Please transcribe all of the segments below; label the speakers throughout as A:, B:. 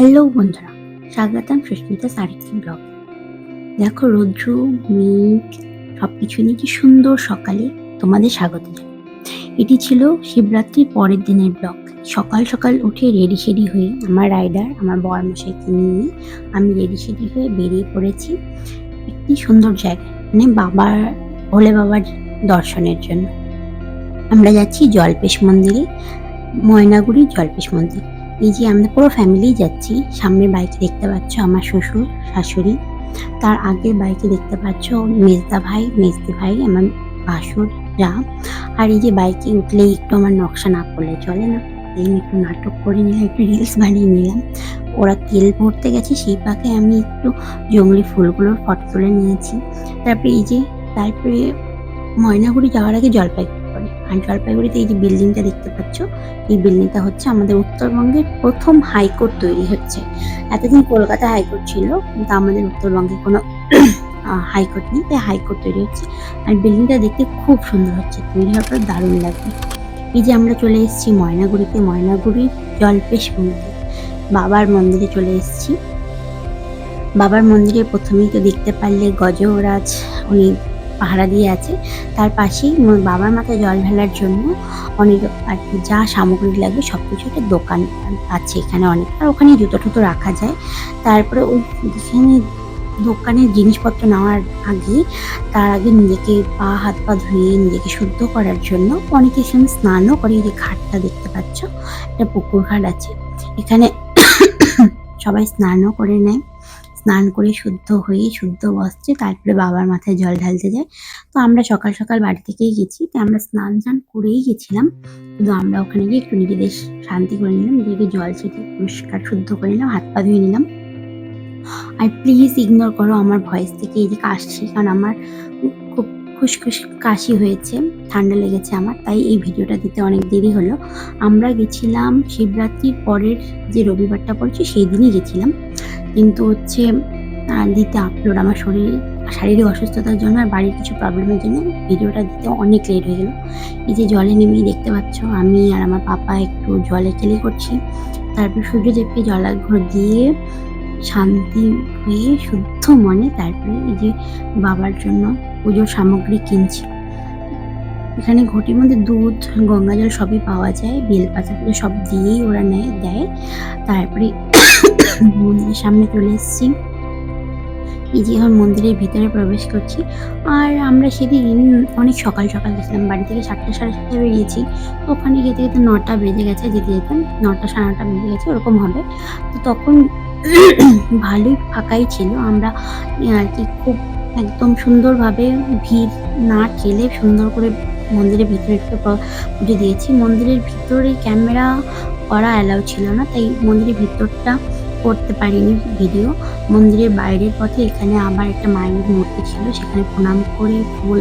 A: Hello বন্ধুরা, স্বাগতম Susmita সারিত্রী blog. দেখো রৌদ্র, মেঘ সব কিছু নিয়ে কি সুন্দর সকালে তোমাদের স্বাগত জানাই। এটি ছিল শিবরাত্রির পরের দিনের ব্লগ। সকাল সকাল উঠে রেডি শেডি হয়ে আমার রাইডার, আমার বর মশাইকে নিয়ে আমি রেডি শেডি হয়ে বেরিয়ে পড়েছি একটি সুন্দর জায়গা মানে বাবার, ভোলে বাবার দর্শনের জন্য। আমরা যাচ্ছি জলপেশ মন্দিরে, ময়নাগুড়ি জলপেশ মন্দির। এই যে আমরা পুরো ফ্যামিলি যাচ্ছি, সামনের বাইকে দেখতে পাচ্ছ আমার শ্বশুর, শাশুড়ি। তার আগের বাইকে দেখতে পাচ্ছ মেজদা ভাই, মেজদি ভাই, আমার ভাসুর যা আর এই যে বাইকে উঠলেই একটু আমার নকশা না করলে চলে না। এই একটু নাটক করে নিলাম, একটু রিলস বানিয়ে নিলাম। ওরা তেল ভরতে গেছে, সেই পাকে আমি একটু জঙ্গলি ফুলগুলোর ফটো তুলে নিয়েছি। তারপরে এই যে, তারপরে ময়নাগুড়ি যাওয়ার আগে জলপাইগুড়ি পড়ে আর জলপাইগুড়িতে এই যে বিল্ডিংটা দেখতে পাচ্ছ, এই বিল্ডিংটা হচ্ছে আমাদের উত্তরবঙ্গের প্রথম হাইকোর্ট তৈরি হচ্ছে। এতদিন কলকাতা হাইকোর্ট ছিল, কিন্তু আমাদের উত্তরবঙ্গে কোনো হাইকোর্ট নেই, তাই হাইকোর্ট তৈরি হচ্ছে। আর বিল্ডিংটা দেখতে খুব সুন্দর হচ্ছে, তৈরি হওয়ার পর দারুণ লাগবে এই যে আমরা চলে এসেছি ময়নাগুড়িতে ময়নাগুড়ির জলপেশ মন্দির। বাবার মন্দিরে চলে এসেছি। বাবার মন্দিরে প্রথমেই তো দেখতে পারলে গজরাজ, উনি পাহারা দিয়ে আছে। তার পাশেই বাবার মাথায় জল ঢালার জন্য অনেক আর কি যা সামগ্রী লাগবে সব কিছু একটা দোকান আছে এখানে অনেক। আর ওখানে জুতো টুতো রাখা যায়। তারপরে ওই যেখানে দোকানের জিনিসপত্র নেওয়ার আগে তার আগে নিজেকে পা, হাত, পা ধুয়ে নিজেকে শুদ্ধ করার জন্য অনেকে এখানে স্নানও করে। যে ঘাটটা দেখতে পাচ্ছ, একটা পুকুর ঘাট আছে। এখানে সবাই স্নানও করে নেয়। স্নান করে শুদ্ধ হয়ে, শুদ্ধ বস্ত্রে তারপরে বাবার মাথায় জল ঢালতে যায় তো আমরা সকাল সকাল বাড়ি থেকেই গেছি। তো আমরা স্নান টান করেই গেছিলাম। কিন্তু আমরা ওখানে গিয়ে একটু নিজেদের শান্তি করে নিলাম। নিজেকে জল ছিটিয়ে পরিষ্কার শুদ্ধ করে নিলাম, হাত পা ধুয়ে নিলাম। আর প্লিজ ইগনোর করো, আমার ভয়েস থেকে এদিকে আসছি। কারণ আমার খুব খুশখুশ কাশি হয়েছে, ঠান্ডা লেগেছে আমার। তাই এই ভিডিওটা দিতে অনেক দেরি হলো। আমরা গেছিলাম শিবরাত্রির পরের যে রবিবারটা পড়েছে, সেই দিনই গেছিলাম। কিন্তু হচ্ছে দিতে আপলোড আমার শরীর, শারীরিক অসুস্থতার জন্য আর বাড়ির কিছু প্রবলেমের জন্য ভিডিওটা দিতে অনেক লেট হয়ে গেল। এই যে জলে নেমেই দেখতে পাচ্ছ, আমি আর আমার পাপা একটু জলে খেলে করছি। তারপর সূর্যদেবকে জলাঘর দিয়ে শান্তি হয়ে, শুদ্ধ মনে তারপরে এই যে বাবার জন্য পুজোর সামগ্রী কিনছি। এখানে ঘটির মধ্যে দুধ, গঙ্গা জল সবই পাওয়া যায় বেলপাতা সব দিয়েই ওরা নেয়, দেয়। তারপরে মন্দিরের সামনে চলে এসেছি। এই যে এখন মন্দিরের ভিতরে প্রবেশ করছি। আর আমরা সেদিন অনেক সকাল সকাল গেছিলাম। বাড়ি থেকে সাতটা সাড়ে সাতটা বেরিয়েছি। ওখানে যেতে যেতে নটা বেজে গেছে, যেতে যেতে। নটা সাড়ে নটা বেজে গেছে, ওরকম হবে। তো তখন ভালোই ফাঁকাই ছিল। আমরা আর কি খুব একদম সুন্দরভাবে ভিড় না ঠেলে সুন্দর করে মন্দিরের ভিতরে একটু পুজো দিয়েছি। মন্দিরের ভিতরে ক্যামেরা করা অ্যালাউ ছিল না। তাই মন্দিরের ভিতরটা করতে পারিনি ভিডিও মন্দিরের বাইরের পথে এখানে আবার একটা মায়ের মূর্তি ছিল সেখানে প্রণাম করে ফুল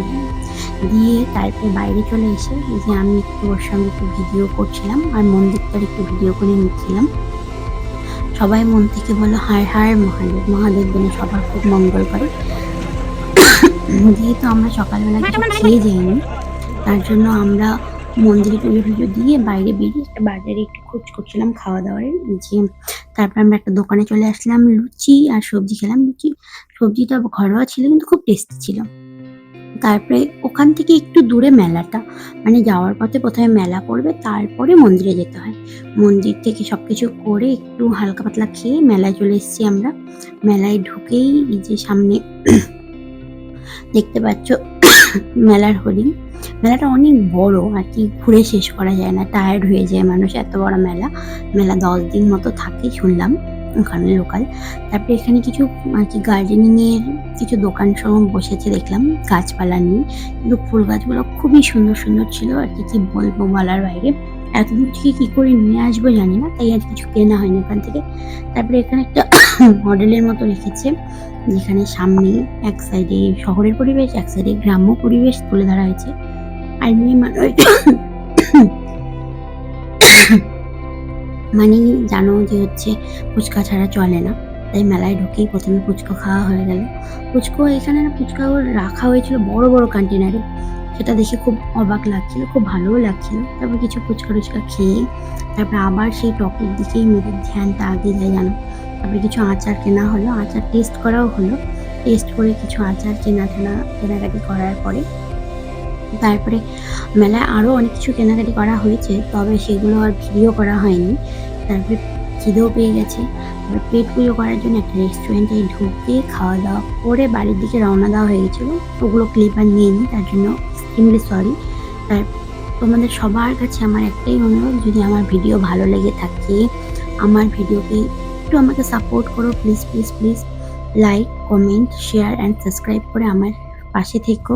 A: দিয়ে তারপরে বাইরে চলে এসে যে আমি একটু ওর সঙ্গে একটু ভিডিও করছিলাম আর মন্দিরটার একটু ভিডিও করে নিচ্ছিলাম। সবাই মন থেকে বলো হায় হায় মহাদেব মহাদেব যেন সবার খুব মঙ্গল করে। যেহেতু আমরা সকালবেলা কিছু খেয়ে যাইনি তার জন্য আমরা মন্দিরে পুজো টুজো দিয়ে বাইরে বেরিয়ে একটা বাজারে একটু খোঁজ করছিলাম, খাওয়া দাওয়ার যে তারপর আমরা একটা দোকানে চলে আসলাম, লুচি আর সবজি খেলাম। লুচি সবজিটা ঘরোয়া ছিল, কিন্তু খুব টেস্টি ছিল। তারপরে ওখান থেকে একটু দূরে মেলাটা মানে যাওয়ার পথে প্রথমে মেলা পড়বে, তারপরে মন্দিরে যেতে হয়। মন্দির থেকে সবকিছু করে একটু হালকা পাতলা খেয়ে মেলায় চলে এসেছি আমরা। মেলায় ঢুকেই যে সামনে দেখতে পাচ্ছ, মেলার হরিণ মেলাটা অনেক বড় আর কি, ঘুরে শেষ করা যায় না। টায়ার্ড হয়ে যায় মানুষ, এত বড় মেলা। মেলা দশ দিন মতো থাকে শুনলাম, ওখানে লোকাল তারপরে এখানে কিছু আর কি গার্ডেনিং এর কিছু দোকান সহ বসেছে দেখলাম, গাছপালা নিয়ে। কিন্তু ফুল গাছগুলো খুবই সুন্দর সুন্দর ছিল আর কি কি বলব বলার বাইরে। এত দূর থেকে কি করে নিয়ে আসব জানি না, তাই আর কিছু কেনা হয়নি ওখান থেকে। তারপরে এখানে একটা মডেলের মতো রেখেছে, যেখানে সামনে এক সাইডে শহরের পরিবেশ, এক সাইডে গ্রাম্য পরিবেশ তুলে ধরা হয়েছে। আর মানুষ মানে জানো যে হচ্ছে ফুচকা ছাড়া চলে না, তাই মেলায় ঢুকেই প্রথমে ফুচকা খাওয়া হয়ে গেল। ফুচকো এখানে না ফুচকা রাখা হয়েছিল বড় বড় কন্টেনারে সেটা দেখে খুব অবাক লাগছিল, খুব ভালোও লাগছিল। তারপর কিছু ফুচকা টুচকা খেয়ে, তারপর আবার সেই টকের দিকেই মেয়েদের ধ্যানটা আগে যায়, জানো? তারপরে কিছু আচার কেনা হলো, আচার টেস্ট করাও হলো। টেস্ট করে কিছু আচার কেনা টেনা কেনাকাটি করার পরে তারপরে মেলায় আরও অনেক কিছু কেনাকাটি করা হয়েছে, তবে সেগুলো আর ভিডিও করা হয়নি। তারপরে খিদেও পেয়ে গেছে। তারপরে পেট পুজো করার জন্য একটা রেস্টুরেন্টে ঢুকে খাওয়া দাওয়া করে বাড়ির দিকে রওনা দেওয়া হয়ে গেছিল। ওগুলো ক্লিপ আর নিইনি তার জন্য এক্সট্রিমলি সরি তার, তোমাদের সবার কাছে আমার একটাই অনুরোধ, যদি আমার ভিডিও ভালো লেগে থাকে, আমার ভিডিওকে একটু আমাকে সাপোর্ট করো please please please like comment share and subscribe করে আমার পাশে থেকো।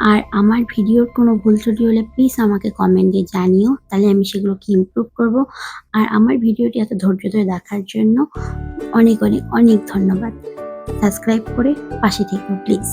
A: আর আমার ভিডিওর কোনো ভুল ত্রুটি হলে প্লিজ আমাকে কমেন্ট জানিও, তাহলে আমি সেগুলোকে ইমপ্রুভ করব। আর আমার ভিডিওটি এত ধৈর্য ধরে দেখার জন্য অনেক অনেক অনেক ধন্যবাদ। সাবস্ক্রাইব করে পাশে থেকো প্লিজ